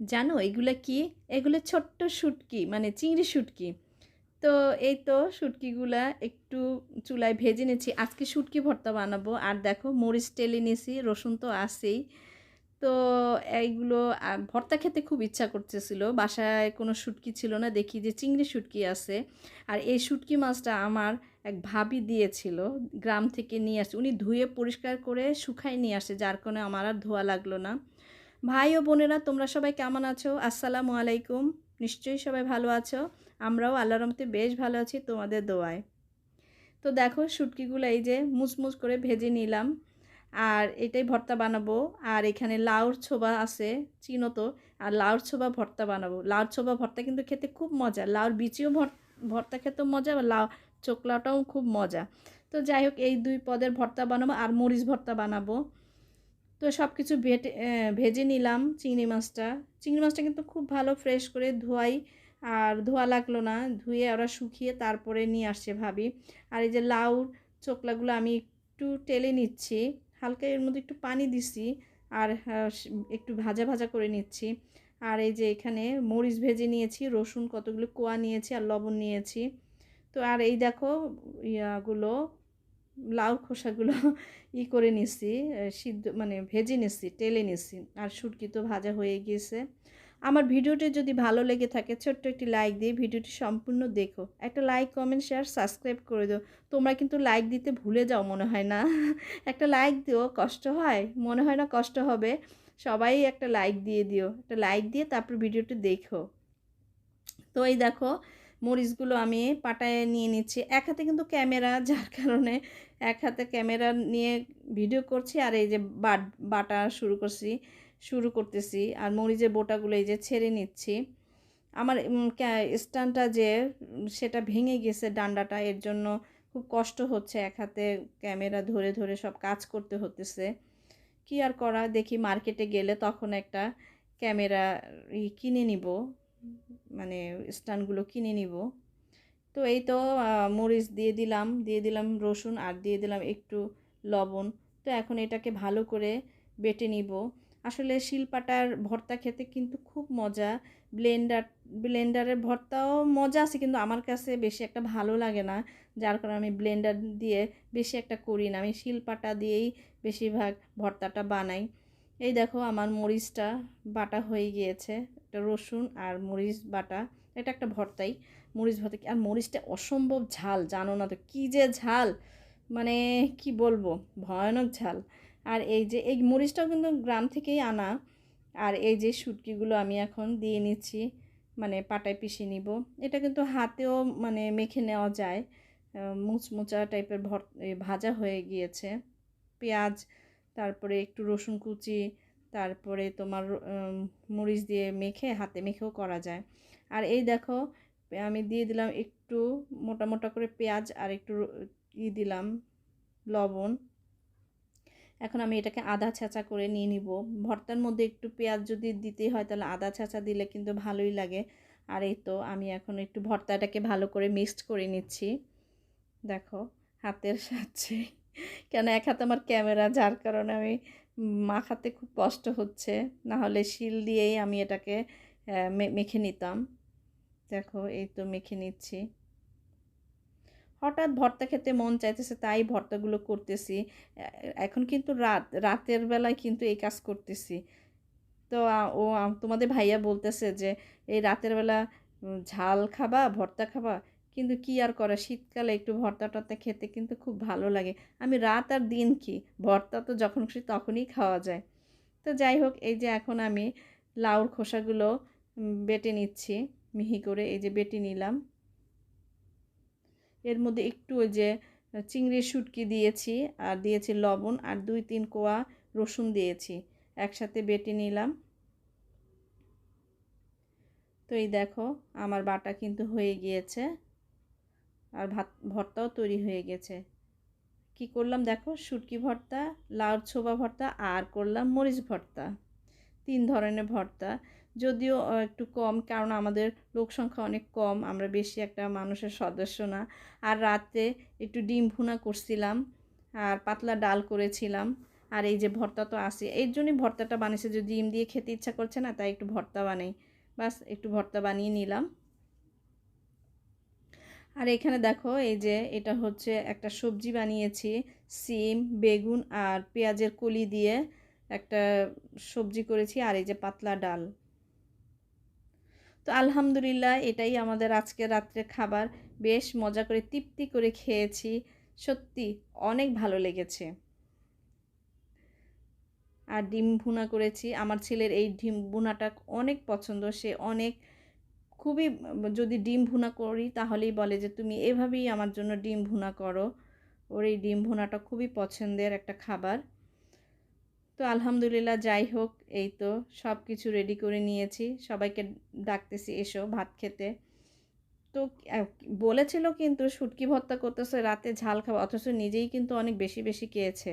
জানো এগুলো কি? এগুলো ছোট্ট শুটকি মানে চিংড়ি শুটকি। তো এই তো শুটকিগুলা একটু চুলায় ভেজে নিয়েছি আজকে শুটকি ভর্তা বানাবো। আর দেখো মরিচ টেলে নিয়েছি রসুন তো আছেই। তো এইগুলো ভর্তা খেতে খুব ইচ্ছা করতেছিল। বাসায় কোনো শুটকি ছিল না, দেখি যে চিংড়ি শুটকি আছে। আর এই শুটকি মাছটা আমার এক ভাবি দিয়েছিল, গ্রাম থেকে নিয়ে আসে উনি ধুয়ে পরিষ্কার করে শুকায় নিয়ে আসে, যার কারণে আমার আর ধোয়া লাগল না। ভাই ও বোনেরা, তোমরা সবাই কেমন আছো? আসসালামু আলাইকুম। নিশ্চয়ই সবাই ভালো আছো। আমরাও আল্লাহর রহমতে বেশ ভালো আছি তোমাদের দোয়ায়। তো দেখো, শুটকিগুলো এই যে মুচমুচ করে ভেজে নিলাম। আর এটাই ভর্তা বানাবো। আর এখানে লাউর ছোবা আছে, চিনো তো? আর লাউর ছোবা ভর্তা বানাবো। লাউর ছোবা ভর্তা কিন্তু খেতে খুব মজা। লাউর বিচিও ভর- ভর্তা খেতেও মজা আর লাউ চোকলাটাও খুব মজা। তো যাই হোক, এই দুই পদের ভর্তা বানাবো আর মরিচ ভর্তা বানাবো। তো সব কিছু ভেটে ভেজে নিলাম চিংড়ি মাছটা। চিংড়ি মাছটা কিন্তু খুব ভালো ফ্রেশ করে ধোয়াই। আর ধোয়া লাগল না, ধুয়ে ওরা শুকিয়ে তারপরে নিয়ে আসছে ভাবি। আর এই যে লাউ চোকলাগুলো আমি একটু টেলে নিচ্ছি, হালকা এর মধ্যে একটু পানি দিছি আর একটু ভাজা ভাজা করে নিচ্ছি। আর এই যে এখানে মরিচ ভেজে নিয়েছি, রসুন কতগুলো কোয়া নিয়েছি আর লবণ নিয়েছি। তো আর এই দেখো ইয়াগুলো লাউ খোসাগুলো ই করে নিছি সিদ্ধ মানে ভেজে নিছি টেলে নিছি, আর শুটকি তো ভাজা হয়ে গিয়েছে। আমার ভিডিওটি যদি ভালো লেগে থাকে, ছোট্ট একটি লাইক দিয়ে ভিডিওটি সম্পূর্ণ দেখো। একটা লাইক, কমেন্ট, শেয়ার, সাবস্ক্রাইব করে দাও। তোমরা কিন্তু লাইক দিতে ভুলে যাও মনে হয় না। একটা লাইক দিও, কষ্ট হয়, মনে হয় না কষ্ট হবে। সবাই একটা লাইক দিয়ে দিও, একটা লাইক দিয়ে তারপর ভিডিওটি দেখো। তো এই দেখো মরিচগুলো আমি পাটায় নিয়ে নিচ্ছি। এক হাতে কিন্তু ক্যামেরা, যার কারণে এক হাতে ক্যামেরা নিয়ে ভিডিও করছি আর এই যে বাট, বাটা শুরু করছি, শুরু করতেছি। আর মরিচের বোটাগুলো এই যে ছেড়ে নিচ্ছি। আমার স্ট্যান্ডটা যে, সেটা ভেঙে গেছে ডান্ডাটা, এর জন্য খুব কষ্ট হচ্ছে এক হাতে ক্যামেরা ধরে ধরে সব কাজ করতে হতেছে। কি আর করা, দেখি মার্কেটে গেলে তখন একটা ক্যামেরা কিনে নিব। মানে স্ট্যান্ডগুলো কিনে নিব। তো এই তো মরিচ দিয়ে দিলাম দিয়ে দিলাম রসুন আর দিয়ে দিলাম একটু লবণ। তো এখন এটাকে ভালো করে বেটে নিব। আসলে শিলপাটার ভর্তা খেতে কিন্তু খুব মজা। ব্লেন্ডার, ব্লেন্ডারের ভর্তাও মজা আছে কিন্তু আমার কাছে বেশি একটা ভালো লাগে না। যার কারণে আমি ব্লেন্ডার দিয়ে বেশি একটা করি না। আমি শিলপাটা দিয়েই বেশিরভাগ ভর্তাটা বানাই। এই দেখো আমার মরিচটা বাটা হয়ে গিয়েছে, একটা রসুন আর মরিচ বাটা, এটা একটা ভর্তাই, মরিচ ভর্তা আর মরিচটা অসম্ভব ঝাল, জানো না তো কী যে ঝাল মানে কি বলব, ভয়ানক ঝাল। আর এই যে, এই মরিচটাও কিন্তু গ্রাম থেকেই আনা, আর এই যে শুটকিগুলো আমি এখন দিয়ে নিচ্ছি মানে পাটায় পিষে নিব, এটা কিন্তু হাতেও মানে মেখে নেওয়া যায় মুচমুচা টাইপের ভর ভাজা হয়ে গিয়েছে, পেঁয়াজ তারপরে একটু রসুন কুচি, তারপরে তোমার মরিচ দিয়ে মেখে হাতে মেখেও করা যায়। আর এই দেখো, আমি দিয়ে দিলাম একটু মোটা মোটা করে পেঁয়াজ আর একটু ই দিলাম লবণ। এখন আমি এটাকে আদা ছেঁচা করে নিয়ে নিব। ভর্তার মধ্যে একটু পেঁয়াজ যদি দিতে হয় তাহলে আদা ছেঁচা দিলে কিন্তু ভালোই লাগে। আর এই তো আমি এখন একটু ভর্তাটাকে ভালো করে মিক্সড করে নিচ্ছি। দেখো, হাতের সাহায্যে। কেন এক হাতে আমার ক্যামেরা, যার কারণে আমি মাখাতে খুব কষ্ট হচ্ছে। না হলে শিল দিয়েই আমি এটাকে মেখে নিতাম। দেখো, এই তো মেখে নিচ্ছি। হঠাৎ ভর্তা খেতে মন চাইতেছে, তাই ভর্তাগুলো করতেছি। এখন কিন্তু রাত, রাতের বেলায় কিন্তু এই কাজ করতেছি। তো ও তোমাদের ভাইয়া বলতেছে যে, এই রাতের বেলা ঝাল খাবা, ভর্তা খাবা? কিন্তু কি আর করা? শীতকালে একটু ভর্তা টর্তা খেতে কিন্তু খুব ভালো লাগে। আমি রাত আর দিন কি? ভর্তা তো যখন খুশি তখনই খাওয়া যায়। তো যাই হোক, এই যে এখন আমি লাউর খোসাগুলো বেটে নিচ্ছি, মিহি করে এই যে বেটে নিলাম। এর মধ্যে একটু ওই যে চিংড়ির শুটকি দিয়েছি আর দিয়েছি লবণ আর দুই তিন কোয়া রসুন দিয়েছি, একসাথে বেটে নিলাম। তো এই দেখো, আমার বাটা কিন্তু হয়ে গিয়েছে। আর ভাত, ভর্তাও তৈরি হয়ে গেছে। কি করলাম দেখো? শুটকি ভর্তা, লাউর ছোবা ভর্তা, আর করলাম মরিচ ভর্তা। তিন ধরনের ভর্তা। যদিও একটু কম, কারণ আমাদের লোক সংখ্যা অনেক কম, আমরা বেশি একটা মানুষের সদস্য না। আর রাতে একটু ডিম ভুনা করছিলাম, আর পাতলা ডাল করেছিলাম, আর এই যে ভর্তা তো আসে এর জন্যই ভর্তাটা বানিয়েছে। যদি ডিম দিয়ে খেতে ইচ্ছা করছে না, তাই একটু ভর্তা বানাই। বাস, একটু ভর্তা বানিয়ে নিলাম। আর এখানে দেখো, এই যে এটা হচ্ছে একটা সবজি বানিয়েছি, সিম, বেগুন আর পেঁয়াজের কলি দিয়ে একটা সবজি করেছি আর এই যে পাতলা ডাল। তো আলহামদুলিল্লাহ এটাই আমাদের আজকে রাত্রে খাবার। বেশ মজা করে, তৃপ্তি করে খেয়েছি। সত্যি অনেক ভালো লেগেছে। আর ডিম ভুনা করেছি। আমার ছেলের এই ডিম ভুনাটা অনেক পছন্দ, সে অনেক খুবই, যদি ডিম ভুনা করি তাহলেই বলে যে তুমি এভাবেই আমার জন্য ডিম ভুনা করো। ওর এই ডিম ভুনাটা খুবই পছন্দের একটা খাবার। তো আলহামদুলিল্লাহ যাই হোক, এই তো সব কিছু রেডি করে নিয়েছি। সবাইকে ডাকতেছি, এসো ভাত খেতে। তো বলেছিল কিন্তু শুটকি ভর্তা করতেছে, রাতে ঝাল খাওয়া অথচ নিজেই কিন্তু অনেক বেশি বেশি খেয়েছে।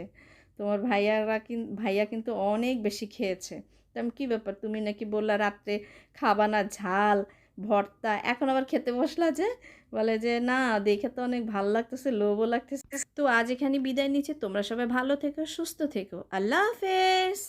তোমার ভাইয়ারা ভাইয়া কিন্তু অনেক বেশি খেয়েছে। তো আমি, কী ব্যাপার? তুমি নাকি বললা রাত্রে খাবা না ঝাল? ভর্তা। এখন আবার খেতে বসলা যে, বলে যে, না, দেখে তো অনেক ভালো লাগতেছে, লোভও লাগতেছে। তো আজ এখানে বিদায় নিচ্ছে। তোমরা সবাই ভালো থেকো, সুস্থ থেকো। আল্লাহ হাফেজ!